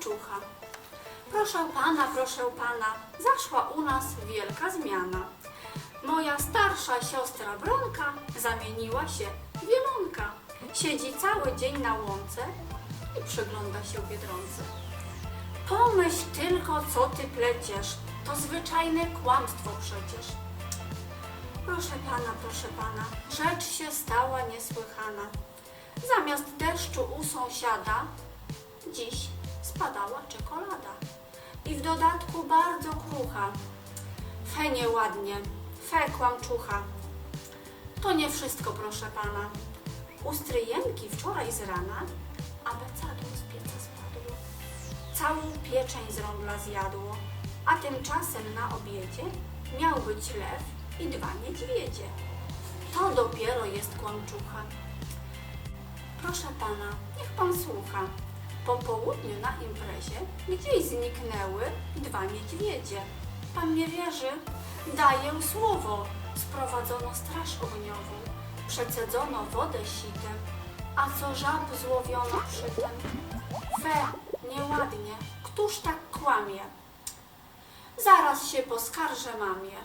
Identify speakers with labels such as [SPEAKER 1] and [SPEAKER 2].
[SPEAKER 1] kłamczucha. Proszę pana, proszę pana, zaszła u nas wielka zmiana. Moja starsza siostra Bronka zamieniła się w Wielonka. Siedzi cały dzień na łące i przygląda się Biedronce. Pomyśl tylko, co ty pleciesz. To zwyczajne kłamstwo przecież. Proszę pana, proszę pana, rzecz się stała niesłychana. Zamiast deszczu u sąsiada, dziś spadała czekolada. I w dodatku bardzo krucha. Fe nieładnie, fe kłamczucha. To nie wszystko, proszę pana. U stryjenki wczoraj z rana abecadło z pieca spadło. Całą pieczeń z rąbla zjadło, a tymczasem na obiedzie miał być lew i dwa niedźwiedzie. To dopiero jest kłamczucha. Proszę pana, niech pan słucha. Po południu na imprezie gdzieś zniknęły dwa niedźwiedzie. Pan nie wierzy? Daję słowo. Sprowadzono straż ogniową, przecedzono wodę sitem, a co żab złowiono przy tym? Fe, nieładnie, któż tak kłamie? Zaraz się poskarżę mamie.